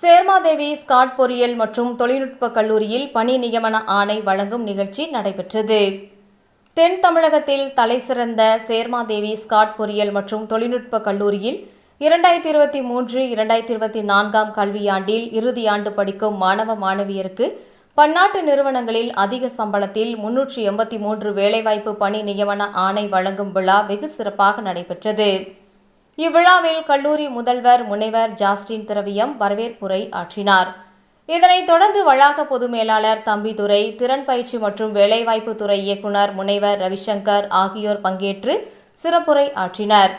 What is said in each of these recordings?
Chermadevi Scott பொறியியல் மற்றும் தொழில்நுட்ப கல்லூரியில் பணி நியமன ஆணை வழங்கும் நிகழ்ச்சி நடைபெற்றது. தென் தமிழகத்தில் தலைசிறந்த சேர்மாதேவி ஸ்காட் பொறியியல் மற்றும் தொழில்நுட்ப கல்லூரியில் இரண்டாயிரத்தி இருபத்தி மூன்று இரண்டாயிரத்தி இருபத்தி நான்காம் கல்வியாண்டில் இறுதியாண்டு படிக்கும் மாணவ மாணவியருக்கு பன்னாட்டு நிறுவனங்களில் அதிக சம்பளத்தில் முன்னூற்றி எண்பத்தி மூன்று வேலைவாய்ப்பு பணி நியமன ஆணை வழங்கும் விழா வெகு சிறப்பாக நடைபெற்றது. இவ்விழாவில் கல்லூரி முதல்வர் முனைவர் ஜாஸ்டின் திரவியம் வரவேற்புரை ஆற்றினார். இதனைத் தொடர்ந்து வளாக பொது மேலாளர் தம்பிதுரை திறன் பயிற்சி மற்றும் வேலைவாய்ப்பு துறை இயக்குனர் முனைவர் ரவிசங்கர் ஆகியோர் பங்கேற்று சிறப்புரை ஆற்றினர்.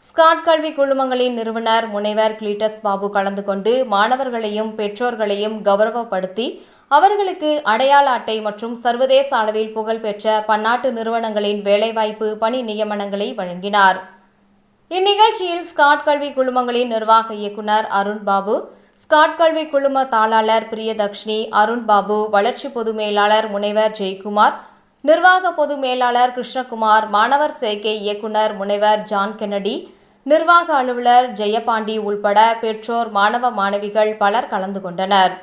ஸ்காட் கல்வி குழுமங்களின் நிறுவனர் முனைவர் கிளீட்டஸ் பாபு கலந்து கொண்டு மாணவர்களையும் பெற்றோர்களையும் கௌரவப்படுத்தி அவர்களுக்கு அடையாள அட்டை மற்றும் சர்வதேச அளவில் புகழ்பெற்ற பன்னாட்டு நிறுவனங்களின் வேலைவாய்ப்பு பணி நியமனங்களை வழங்கினார். இந்நிகழ்ச்சியில் ஸ்காட் கல்வி குழுமங்களின் நிர்வாக இயக்குனர் அருண்பாபு ஸ்காட் கல்வி குழும தாளாளர் பிரியதக்ஷினி அருண்பாபு வளர்ச்சி பொது மேலாளர் முனைவர் ஜெயக்குமார் நிர்வாக பொது மேலாளர் கிருஷ்ணகுமார் மாணவர் சேர்க்கை இயக்குனர் முனைவர் ஜான் கென்னடி நிர்வாக அலுவலர் ஜெயபாண்டி உள்பட பெற்றோர் மாணவ மாணவிகள் பலர் கலந்து கொண்டனர்.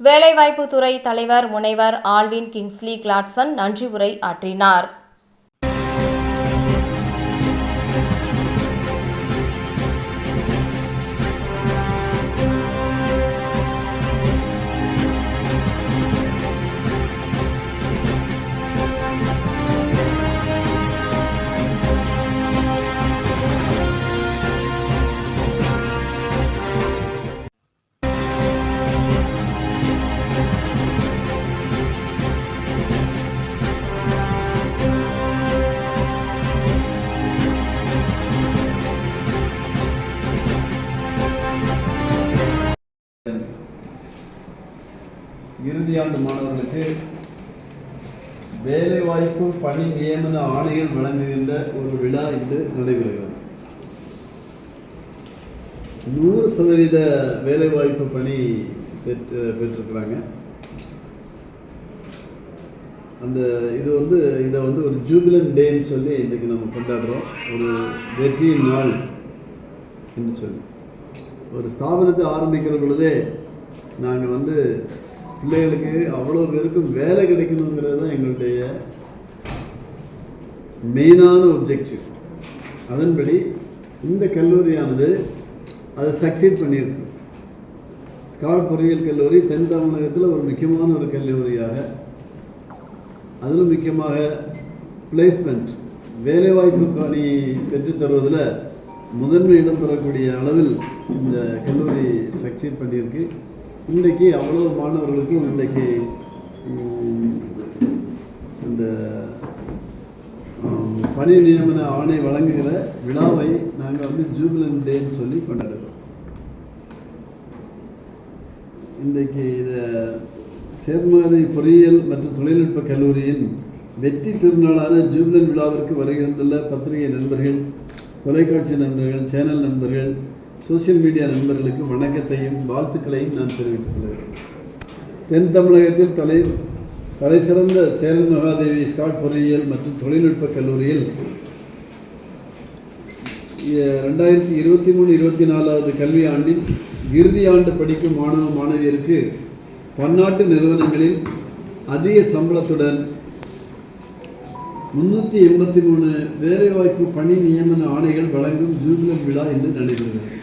வேலைவாய்ப்பு துறை தலைவர் முனைவர் ஆல்வின் கிங்ஸ்லி கிளாட்சன் நன்றி உரை ஆற்றினார். இறுதியாண்டு மாணவர்களுக்கு வேலைவாய்ப்பு பணி நியமன ஆணைகள் வழங்குகின்ற ஒரு விழா இன்று நடைபெறுகிறது. நூறு சதவீத வேலைவாய்ப்பு பணி பெற்று பெற்றிருக்கிறாங்க. அந்த இது வந்து இதை வந்து ஒரு ஜூபிலன் டேன்னு சொல்லி இன்றைக்கு நம்ம கொண்டாடுறோம். ஒரு வெற்றி நாள் என்று சொல்லி. ஒரு ஸ்தாபனத்தை ஆரம்பிக்கிற பொழுதே நாங்கள் வந்து பிள்ளைகளுக்கு அவ்வளோ பேருக்கும் வேலை கிடைக்கணுங்கிறது தான் எங்களுடைய மெயினான ஒப்ஜெக்டிவ் அதன்படி இந்த கல்லூரியானது அதை சக்சீட் பண்ணியிருக்கு. ஸ்காட் பொறியியல் கல்லூரி தென் தமிழகத்தில் ஒரு முக்கியமான ஒரு கல்லூரியாக. அதிலும் முக்கியமாக பிளேஸ்மெண்ட் வேலைவாய்ப்பு பணி பெற்றுத் தருவதில் முதன்மை இடம் பெறக்கூடிய அளவில் இந்த கல்லூரி சக்சீட் பண்ணியிருக்கு. இன்றைக்கு அவ்வளோ மாணவர்களுக்கும் இன்றைக்கு ம், இந்த பணி நியமன ஆணை வழங்குகிற விழாவை நாங்கள் வந்து ஜூபிலன் டேன்னு சொல்லி கொண்டாடுறோம் இன்றைக்கு இதை சேர்மாதை பொறியியல் மற்றும் தொழில்நுட்ப கல்லூரியின் வெற்றி திருநாளான ஜூபிலன் விழாவிற்கு வருகின்றுள்ள பத்திரிகை நண்பர்கள் தொலைக்காட்சி நண்பர்கள் சேனல் நண்பர்கள் சோஷியல் மீடியா நண்பர்களுக்கு வணக்கத்தையும் வாழ்த்துக்களையும் நான் தெரிவித்துக் கொள்கிறேன். தென் தமிழகத்தில் தலை தலை சிறந்த சேரன் மகாதேவி ஸ்காட் பொறியியல் மற்றும் தொழில்நுட்ப கல்லூரியில் ரெண்டாயிரத்தி இருபத்தி மூணு இருபத்தி நாலாவது கல்வி ஆண்டில் இறுதி ஆண்டு படிக்கும் மாணவ மாணவியருக்கு பன்னாட்டு நிறுவனங்களில் அதிக சம்பளத்துடன் முன்னூற்றி எண்பத்தி மூணு வேலைவாய்ப்பு பணி நியமன ஆணைகள் வழங்கும் ஜூபிலர் விழா இன்று நடைபெறுகிறது.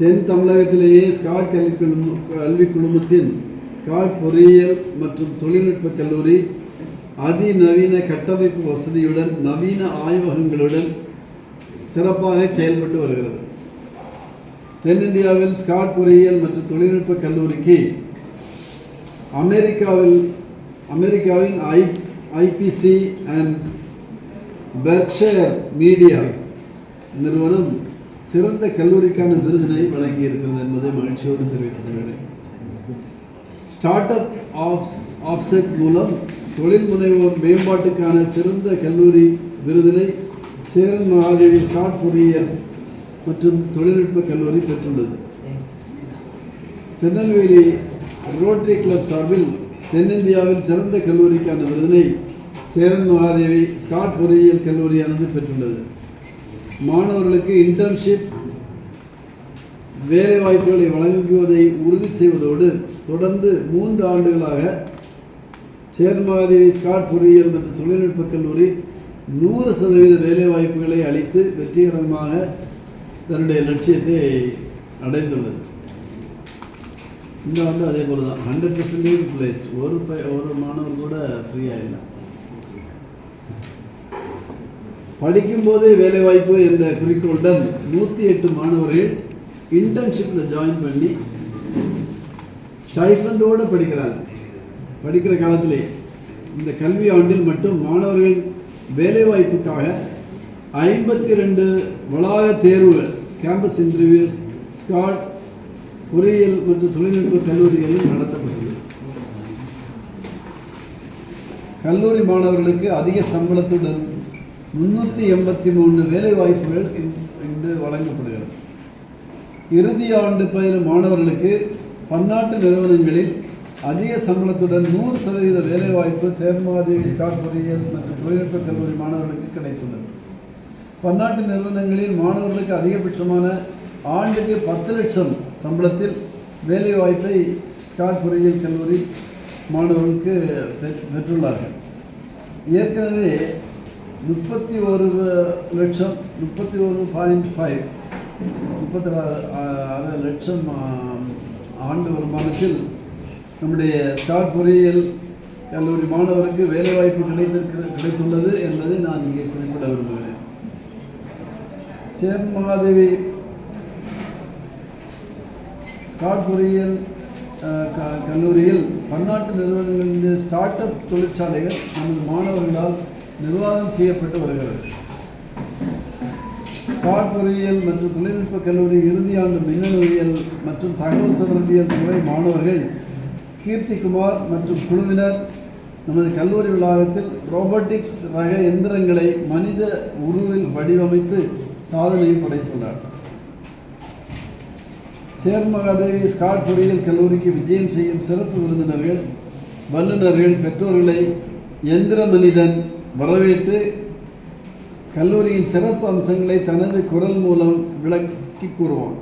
தென் தமிழகத்திலேயே ஸ்காட் கல்வி குழும கல்வி குழுமத்தின் ஸ்காட் பொறியியல் மற்றும் தொழில்நுட்ப கல்லூரி அதிநவீன கட்டமைப்பு வசதியுடன் நவீன ஆய்வகங்களுடன் சிறப்பாக செயல்பட்டு வருகிறது. தென்னிந்தியாவில் ஸ்காட் பொறியியல் மற்றும் தொழில்நுட்ப கல்லூரிக்கு அமெரிக்காவில் அமெரிக்காவின் I IBC and Berkshire media நிறுவனம் சிறந்த கல்லூரிக்கான விருதினை வழங்கி இருக்கிறது என்பதை மகிழ்ச்சியோடு தெரிவித்துள்ளேன் ஸ்டார்ட் அப் ஆஃப் ஆஃப்செட் மூலம் தொழில் முனைவோர் மேம்பாட்டுக்கான சிறந்த கல்லூரி விருதினை சேரன் மகாதேவி ஸ்டார்ட் பொறியியல் மற்றும் தொழில்நுட்ப கல்லூரி பெற்றுள்ளது. திருநெல்வேலி ரோட்டரி கிளப் சார்பில் தென்னிந்தியாவில் சிறந்த கல்லூரிக்கான விருதினை சேரன் மகாதேவி ஸ்காட் பொறியியல் கல்லூரியானது பெற்றுள்ளது. மாணவர்களுக்கு இன்டர்ன்ஷிப் வேலைவாய்ப்புகளை வழங்குவதை உறுதி செய்வதோடு தொடர்ந்து மூன்று ஆண்டுகளாக சேர்மாதேவி ஸ்காட் பொறியியல் மற்றும் தொழில்நுட்ப கல்லூரி நூறு சதவீத வேலைவாய்ப்புகளை அளித்து வெற்றிகரமாக தன்னுடைய லட்சியத்தை அடைந்துள்ளது. இந்த ஆண்டு அதே போல தான் ஹண்ட்ரட் பர்சன்டேஜ் பிளேஸ்ட் ஒரு ப ஒரு மாணவர் கூட ஃப்ரீயாக இல்லை. படிக்கும்போதே வேலைவாய்ப்பு என்ற குறிக்கோளுடன் நூற்றி எட்டு மாணவர்கள் இன்டர்ன்ஷிப்பில் ஜாயின் பண்ணி ஸ்டைஃபண்டோடு படிக்கிறாங்க. படிக்கிற காலத்திலே இந்த கல்வி ஆண்டில் மட்டும் மாணவர்கள் வேலைவாய்ப்புக்காக ஐம்பத்தி ரெண்டு வளாக தேர்வுகள் கேம்பஸ் இன்டர்வியூஸ் ஸ்காட் பொறியியல் மற்றும் தொழில்நுட்ப கல்லூரிகளில் நடத்தப்பட்டது. கல்லூரி மாணவர்களுக்கு அதிக சம்பளத்துடன் முன்னூற்றி எண்பத்தி மூணு வேலை வாய்ப்புகள் இன்று வழங்கப்படுகிறது. இறுதி ஆண்டு பயிலும் மாணவர்களுக்கு பன்னாட்டு நிறுவனங்களில் அதிக சம்பளத்துடன் நூறு சதவீத வேலைவாய்ப்பு சேர்மாதேவி ஸ்காட் பொறியியல் மற்றும் தொழில்நுட்ப கல்லூரி மாணவர்களுக்கு கிடைத்துள்ளது. பன்னாட்டு நிறுவனங்களில் மாணவர்களுக்கு அதிகபட்சமான ஆண்டுக்கு பத்து லட்சம் சம்பளத்தில் வேலைவாய்ப்பை ஸ்காட் பொறியியல் கல்லூரி மாணவர்களுக்கு பெற்றுள்ளார்கள். ஏற்கனவே முப்பத்தி ஒரு லட்சம் முப்பத்தி ஒரு பாயிண்ட் ஃபைவ் முப்பத்தி ஆறு லட்சம் ஆண்டு வருமானத்தில் நம்முடைய ஸ்டார் பொறியியல் கல்லூரி மாணவருக்கு வேலைவாய்ப்பு கிடைத்திருக்கிற கிடைத்துள்ளது என்பதை நான் இங்கே குறிப்பிட விரும்புகிறேன். சேர்மாதேவி ஸ்டார்ட் பொறியியல் க- கல்லூரியில் பன்னாட்டு நிறுவனங்களின் ஸ்டார்ட் அப் தொழிற்சாலைகள் நமது மாணவர்களால் நிர்வாகம் செய்யப்பட்டு வருகிறது. ஸ்காட் பொறியியல் மற்றும் தொழில்நுட்ப கல்லூரி இறுதியாண்டு மின்னணுவியல் மற்றும் தகவல் தொடர்பியல் துறை மாணவர்கள் கீர்த்திகுமார் மற்றும் குழுவினர் நமது கல்லூரி வளாகத்தில் ரோபோட்டிக்ஸ் ரக எந்திரங்களை மனித உருவில் வடிவமைத்து சாதனையை படைத்துள்ளார். சேர்மகாதேவி ஸ்காட் பொறியியல் கல்லூரிக்கு விஜயம் செய்யும் சிறப்பு விருந்தினர்கள் வல்லுநர்கள் பெற்றோர்களை எந்திர மனிதன் வரவேற்று கல்லூரியின் சிறப்பு அம்சங்களை தனது குரல் மூலம் விளக்கி கூறுவான்